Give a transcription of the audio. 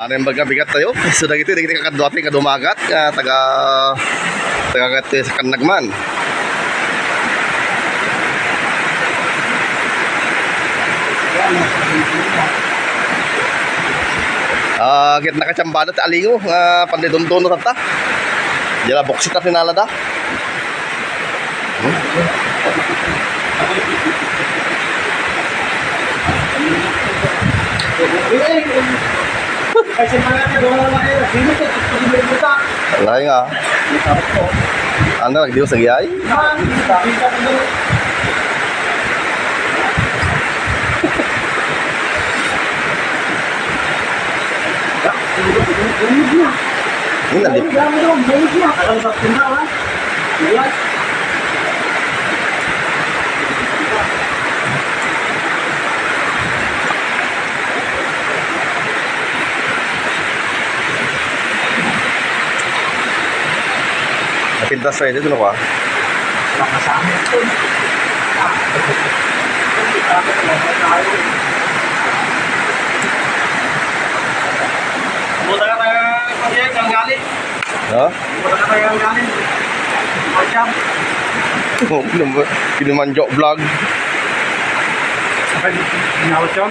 Ano yung baga bigat tayo? So dagiti dagiti kakadwati kadumagat ka taga taga kati sa kanagman. Ah, git nakachambada ta alingo nga pandiduntuno tata. Dila boksit at tinalada. Kasi mga nagawa na kayo, sino ko pagkakalimutan? Lahi nga. Ano nagdiyo sa giyay? Man, sabi ka pa doon. Hindi na Ay, dami doon, bumig niya. Alam sa tindaw, ha? Wala. Napintas sa ito, ano ka? Sa amin. Buta ka tayo, pagyan, ang galing. Ha? Buta ka tayo, ang galing. Pagyan. Kinumanjok vlog. Sakay, inawat yun.